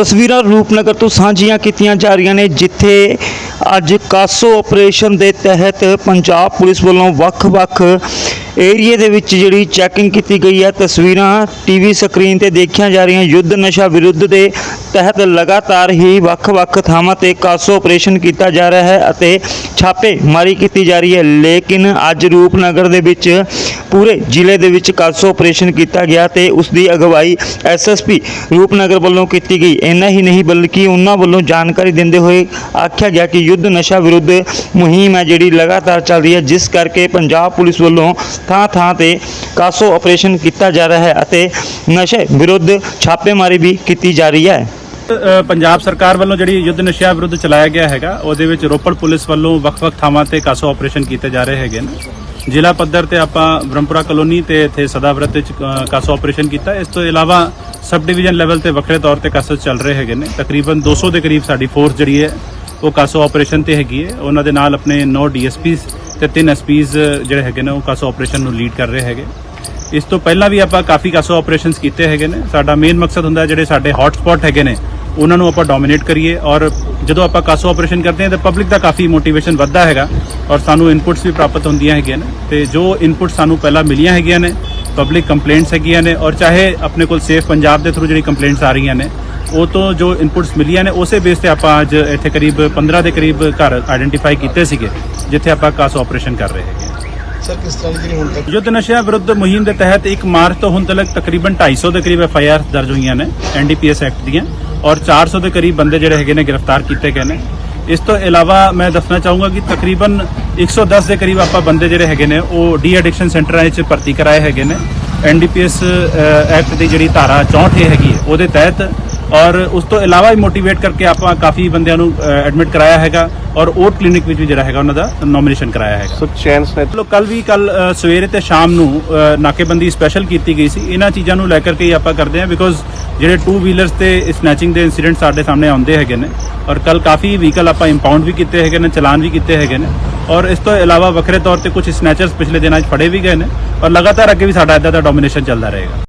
ਤਸਵੀਰਾਂ ਰੂਪਨਗਰ ਤੋਂ ਸਾਂਝੀਆਂ ਕੀਤੀਆਂ ਜਾ ਰਹੀਆਂ ਨੇ, ਜਿੱਥੇ ਅੱਜ ਕਾਸੋ ਆਪਰੇਸ਼ਨ ਦੇ ਤਹਿਤ ਪੰਜਾਬ ਪੁਲਿਸ ਵੱਲੋਂ ਵੱਖ-ਵੱਖ ਏਰੀਏ ਦੇ ਵਿੱਚ ਜਿਹੜੀ ਚੈਕਿੰਗ ਕੀਤੀ ਗਈ ਹੈ। ਤਸਵੀਰਾਂ ਟੀਵੀ ਸਕਰੀਨ ਤੇ ਦੇਖੀਆਂ ਜਾ ਰਹੀਆਂ। ਯੁੱਧ ਨਸ਼ਾ ਵਿਰੁੱਧ ਦੇ ਤਹਿਤ ਲਗਾਤਾਰ ਹੀ ਵੱਖ-ਵੱਖ ਥਾਵਾਂ ਤੇ ਕਾਸੋ ਆਪਰੇਸ਼ਨ ਕੀਤਾ ਜਾ ਰਿਹਾ ਹੈ ਅਤੇ ਛਾਪੇ ਮਾਰੀ ਕੀਤੀ ਜਾ ਰਹੀ ਹੈ। ਲੇਕਿਨ ਅੱਜ ਰੂਪਨਗਰ ਦੇ ਵਿੱਚ ਪੂਰੇ ਜ਼ਿਲ੍ਹੇ ਦੇ ਵਿੱਚ ਕਾਸੋ ਆਪਰੇਸ਼ਨ ਕੀਤਾ ਗਿਆ ਤੇ ਉਸ ਦੀ ਅਗਵਾਈ ਐਸਐਸਪੀ ਰੂਪਨਗਰ ਵੱਲੋਂ ਕੀਤੀ ਗਈ। ਇੰਨਾ ਹੀ ਨਹੀਂ, ਬਲਕਿ ਉਹਨਾਂ ਵੱਲੋਂ ਜਾਣਕਾਰੀ ਦਿੰਦੇ ਹੋਏ ਆਖਿਆ ਗਿਆ ਕਿ ਯੁੱਧ ਨਸ਼ਾ ਵਿਰੁੱਧ ਮੁਹਿੰਮ ਹੈ ਜਿਹੜੀ ਲਗਾਤਾਰ ਚੱਲ ਰਹੀ ਹੈ, ਜਿਸ ਕਰਕੇ ਪੰਜਾਬ ਪੁਲਿਸ ਵੱਲੋਂ ਥਾਂ ਥਾਂ ਤੇ ਕਾਸੋ ਆਪਰੇਸ਼ਨ ਕੀਤਾ ਜਾ ਰਿਹਾ ਹੈ ਅਤੇ ਨਸ਼ੇ ਵਿਰੁੱਧ ਛਾਪੇਮਾਰੀ ਵੀ ਕੀਤੀ ਜਾ ਰਹੀ ਹੈ। ਪੰਜਾਬ ਸਰਕਾਰ ਵੱਲੋਂ ਜਿਹੜੀ ਯੁੱਧ ਨਸ਼ਿਆਂ ਵਿਰੁੱਧ ਚਲਾਇਆ ਗਿਆ ਹੈਗਾ, ਉਹਦੇ ਵਿੱਚ ਰੋਪੜ ਪੁਲਿਸ ਵੱਲੋਂ ਵੱਖ-ਵੱਖ ਥਾਵਾਂ ਤੇ ਕਾਸੋ ਆਪਰੇਸ਼ਨ ਕੀਤੇ ਜਾ ਰਹੇ ਹੈਗੇ ਨੇ। ਜ਼ਿਲ੍ਹਾ ਪੱਧਰ ਤੇ ਆਪਾਂ ਬ੍ਰਹਮਪੁਰਾ ਕਲੋਨੀ ਤੇ ਇੱਥੇ ਸਦਾਵਰਤ ਵਿੱਚ ਕਾਸੋ ਆਪਰੇਸ਼ਨ ਕੀਤਾ। ਇਸ ਤੋਂ ਇਲਾਵਾ ਸਬ ਡਿਵੀਜ਼ਨ ਲੈਵਲ ਤੇ ਵੱਖਰੇ ਤੌਰ ਤੇ ਕਾਸੋ ਚੱਲ ਰਹੇ ਹੈਗੇ ਨੇ। ਤਕਰੀਬਨ 200 ਦੇ ਕਰੀਬ ਸਾਡੀ ਫੋਰਸ ਜਿਹੜੀ ਹੈ, ਉਹ ਕਾਸੋ ਆਪਰੇਸ਼ਨ ਤੇ ਹੈਗੀ ਹੈ। ਉਹਨਾਂ ਦੇ ਨਾਲ ਆਪਣੇ 9 ਡੀਐਸਪੀਸ ਤੇ 3 ਐਸਪੀਸ ਜਿਹੜੇ ਹੈਗੇ ਨੇ, ਉਹ ਕਾਸੋ ਆਪਰੇਸ਼ਨ ਨੂੰ ਲੀਡ ਕਰ ਰਹੇ ਹੈਗੇ। ਇਸ ਤੋਂ ਪਹਿਲਾਂ ਵੀ ਆਪਾਂ ਕਾਫੀ ਕਾਸੋ ਆਪਰੇਸ਼ਨਸ ਕੀਤੇ ਹੈਗੇ ਨੇ। ਸਾਡਾ ਮੇਨ ਮਕਸਦ ਹੁੰਦਾ ਜਿਹੜੇ ਸਾਡੇ ਹੌਟ ਸਪੌਟ ਹੈਗੇ ਨੇ ਉਹਨਾਂ ਨੂੰ ਆਪਾਂ ਡੋਮਿਨੇਟ ਕਰੀਏ ਔਰ ਜਦੋਂ ਆਪਾਂ ਕਾਸੋ ਆਪਰੇਸ਼ਨ ਕਰਦੇ ਹਾਂ ਤਾਂ ਪਬਲਿਕ ਦਾ ਕਾਫੀ ਮੋਟੀਵੇਸ਼ਨ ਵੱਧਦਾ ਹੈਗਾ ਔਰ ਸਾਨੂੰ ਇਨਪੁਟਸ ਵੀ ਪ੍ਰਾਪਤ ਹੁੰਦੀਆਂ ਹੈਗੀਆਂ ਨੇ ਤੇ ਜੋ ਇਨਪੁਟ ਸਾਨੂੰ ਪਹਿਲਾਂ ਮਿਲੀਆਂ ਹੈਗੀਆਂ ਨੇ ਪਬਲਿਕ ਕੰਪਲੇਂਟਸ ਹੈਗੀਆਂ ਨੇ ਔਰ ਚਾਹੇ ਆਪਣੇ ਕੋਲ ਸੇਫ ਪੰਜਾਬ ਦੇ ਥਰੂ ਜਿਹੜੀ ਕੰਪਲੇਂਟਸ ਆ ਰਹੀਆਂ ਨੇ ਉਹ ਤੋਂ ਜੋ ਇਨਪੁਟਸ ਮਿਲੀਆਂ ਨੇ ਉਸੇ ਬੇਸ ਤੇ ਆਪਾਂ ਅੱਜ ਇੱਥੇ ਕਰੀਬ 15 ਦੇ ਕਰੀਬ ਘਰ ਆਇਡੈਂਟੀਫਾਈ ਕੀਤੇ ਸੀਗੇ ਜਿੱਥੇ ਆਪਾਂ ਕਾਸੋ ਆਪਰੇਸ਼ਨ ਕਰ ਰਹੇ ਹੈਗੇ ਸਰ ਕਿਸ ਤਰ੍ਹਾਂ ਦੀ ਹੁਣ ਤੱਕ ਯੁੱਧ ਨਸ਼ਿਆਂ ਵਿਰੁੱਧ ਮੁਹਿੰਮ ਦੇ ਤਹਿਤ 1 ਮਾਰਚ ਤੋਂ ਹੁਣ ਤੱਕ ਤਕਰੀਬਨ 250 ਦੇ ਕਰੀਬ ਐਫ ਆਈ ਆਰ ਦਰਜ ਹੋਈਆਂ ਨੇ ਐਨਡੀਪੀਐਸ ਐਕਟ ਦੀਆਂ। ਔਰ 400 ਦੇ ਕਰੀਬ ਬੰਦੇ ਜਿਹੜੇ ਹੈਗੇ ਨੇ ਗ੍ਰਿਫਤਾਰ ਕੀਤੇ ਗਏ ਨੇ। ਇਸ ਤੋਂ ਇਲਾਵਾ ਮੈਂ ਦੱਸਣਾ ਚਾਹੂੰਗਾ ਕਿ ਤਕਰੀਬਨ 110 ਦੇ ਕਰੀਬ ਆਪਾਂ ਬੰਦੇ ਜਿਹੜੇ ਹੈਗੇ ਨੇ, ਉਹ ਡੀ ਐਡਿਕਸ਼ਨ ਸੈਂਟਰਾਂ ਵਿੱਚ ਭਰਤੀ ਕਰਾਏ ਹੈਗੇ ਨੇ। ਐਨਡੀਪੀਐਸ ਐਕਟ ਦੀ ਜਿਹੜੀ ਧਾਰਾ 64 ਹੈਗੀ ਉਹਦੇ ਤਹਿਤ ਔਰ ਉਸ ਤੋਂ ਇਲਾਵਾ ਵੀ ਮੋਟੀਵੇਟ ਕਰਕੇ ਆਪਾਂ ਕਾਫੀ ਬੰਦਿਆਂ ਨੂੰ ਐਡਮਿਟ ਕਰਾਇਆ ਹੈਗਾ ਔਰ ਓਟ ਕਲੀਨਿਕ ਵਿੱਚ ਵੀ ਜਿਹੜਾ ਹੈਗਾ ਉਹਨਾਂ ਦਾ ਨੋਮੀਨੇਸ਼ਨ ਕਰਾਇਆ ਹੈਗਾ। ਸੋ ਚੈਨ ਸਨੈਚ ਲੋ ਕੱਲ ਵੀ ਕੱਲ ਸਵੇਰੇ ਤੇ ਸ਼ਾਮ ਨੂੰ ਨਾਕੇਬੰਦੀ ਸਪੈਸ਼ਲ ਕੀਤੀ ਗਈ ਸੀ। ਇਹਨਾਂ ਚੀਜ਼ਾਂ ਨੂੰ ਲੈ ਕਰਕੇ ਹੀ ਆਪਾਂ ਕਰਦੇ ਹਾਂ ਬਿਕੋਜ਼ ਜਿਹੜੇ ਟੂ ਵੀਲਰਸ ਤੇ ਸਨੈਚਿੰਗ ਦੇ ਇਨਸੀਡੈਂਟ ਸਾਡੇ ਸਾਹਮਣੇ ਆਉਂਦੇ ਹੈਗੇ ਨੇ ਔਰ ਕੱਲ ਕਾਫੀ ਵਹੀਕਲ ਆਪਾਂ ਇੰਪਾਊਂਡ ਵੀ ਕੀਤੇ ਹੈਗੇ ਨੇ ਚਲਾਨ ਵੀ ਕੀਤੇ ਹੈਗੇ ਨੇ ਔਰ ਇਸ ਤੋਂ ਇਲਾਵਾ ਵੱਖਰੇ ਤੌਰ ਤੇ ਕੁਝ ਸਨੈਚਰਸ ਪਿਛਲੇ ਦਿਨਾਂ 'ਚ ਫੜੇ ਵੀ ਗਏ ਨੇ ਔਰ ਲਗਾਤਾਰ ਅੱਗੇ ਵੀ ਸਾਡਾ ਇਦਾਂ ਦਾ ਡੋਮੀਨੇਸ਼ਨ ਚੱਲਦਾ ਰਹੇਗਾ।